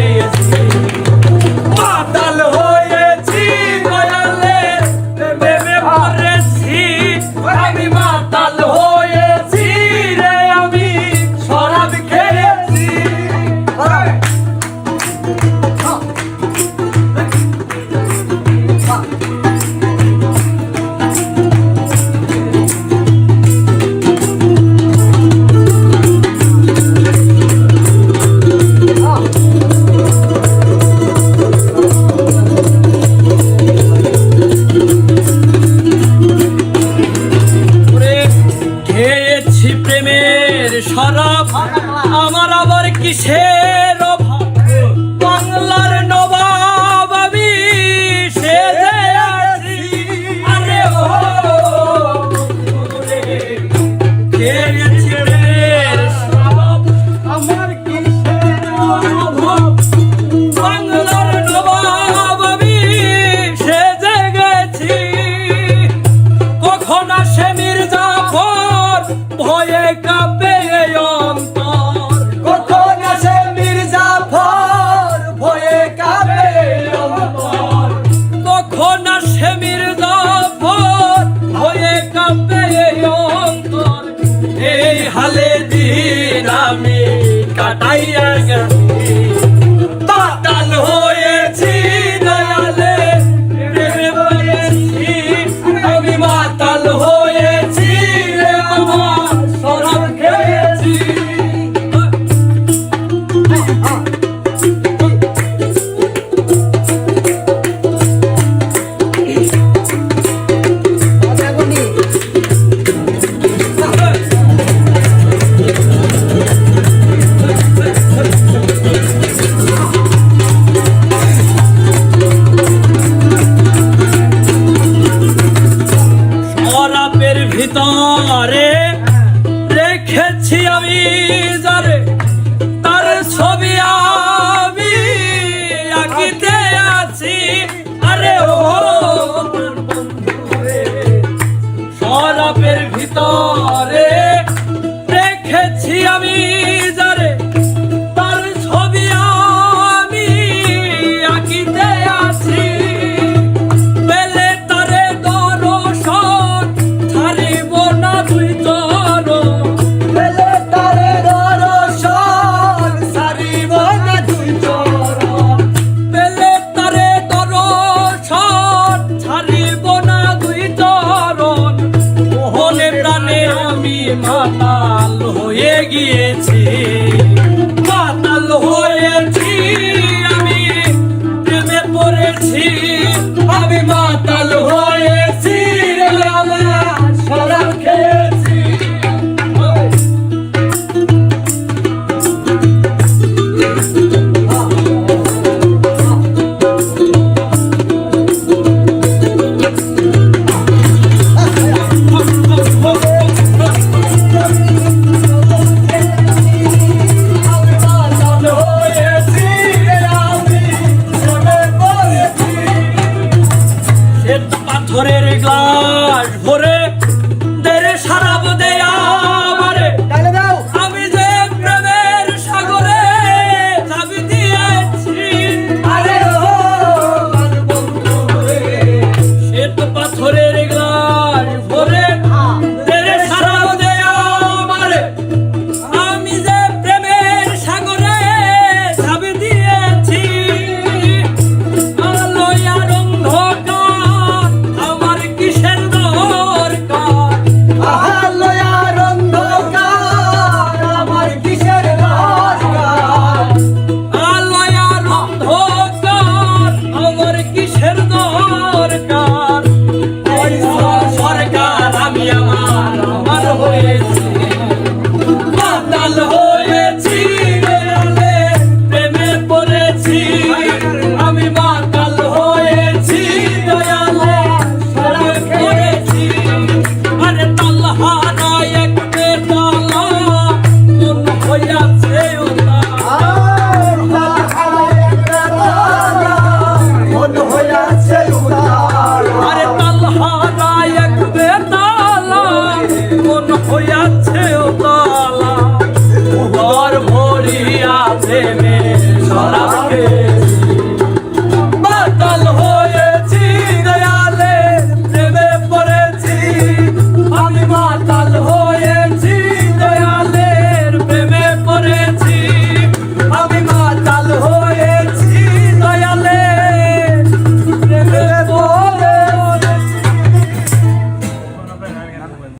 cheias de আমার আবার কিসের বাংলার ভিতরে রেখেছি আমি যারে, তার ছবি আমি আঁকিতে আছি। আরে ও সরাপের ভিতরে রেখেছি আমি গিয়েছি। бояться.